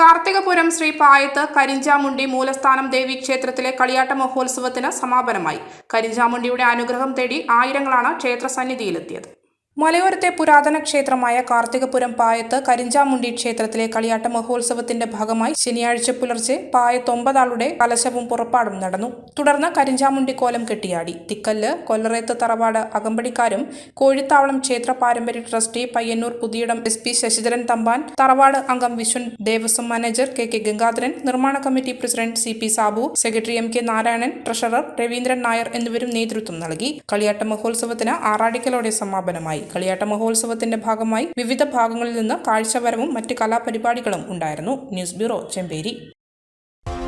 കാർത്തികപുരം ശ്രീ പായത്ത് കരിഞ്ചാമുണ്ടി മൂലസ്ഥാനം ദേവി ക്ഷേത്രത്തിലെ കളിയാട്ട മഹോത്സവത്തിന് സമാപനമായി. കരിഞ്ചാമുണ്ടിയുടെ അനുഗ്രഹം തേടി ആയിരങ്ങളാണ് ക്ഷേത്ര സന്നിധിയിലെത്തിയത്. മലയോരത്തെ പുരാതന ക്ഷേത്രമായ കാർത്തികപുരം പായത്ത് കരിഞ്ചാമുണ്ടി ക്ഷേത്രത്തിലെ കളിയാട്ട മഹോത്സവത്തിന്റെ ഭാഗമായി ശനിയാഴ്ച പുലർച്ചെ പായത്തൊമ്പതാളുടെ കലശവും പുറപ്പാടും നടന്നു. തുടർന്ന് കരിഞ്ചാമുണ്ടി കോലം കെട്ടിയാടി. തിക്കല്ല് കൊല്ലറേത്ത് തറവാട് അകമ്പടിക്കാരും കോഴിത്താവളം ക്ഷേത്ര പാരമ്പര്യ trustee Payyanur Puthiyidam S P Sasidharan Thampan തറവാട് അംഗം Viswan Devaswom manager K K Gangadharan നിർമ്മാണ committee president C P Sabu secretary M K Narayanan treasurer Raveendran Nair എന്നിവരും നേതൃത്വം നൽകി. കളിയാട്ട മഹോത്സവത്തിന് ആറാടിക്കലോടെ സമാപനമായി. കളിയാട്ട മഹോത്സവത്തിന്റെ ഭാഗമായി വിവിധ ഭാഗങ്ങളിൽ നിന്ന് കാഴ്ചപരവും മറ്റ് കലാപരിപാടികളും ഉണ്ടായിരുന്നു. News bureau Chemperi.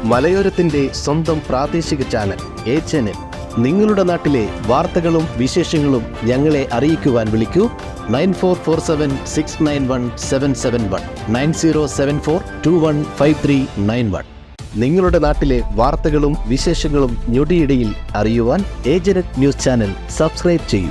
മലയോരത്തിന്റെ സ്വന്തം പ്രാദേശിക ചാനൽ എ ചാനൽ. നിങ്ങളുടെ നാട്ടിലെ വാർത്തകളും വിശേഷങ്ങളും ഞങ്ങളെ അറിയിക്കുവാൻ വിളിക്കൂ. Nine four four seven six nine one seven seven one. Nine zero seven four two one five three nine one. നിങ്ങളുടെ നാട്ടിലെ വാർത്തകളും വിശേഷങ്ങളും ഞൊടിയിടയിൽ അറിയുവാൻ ഏജനറ്റ് ന്യൂസ് ചാനൽ സബ്സ്ക്രൈബ് ചെയ്യൂ.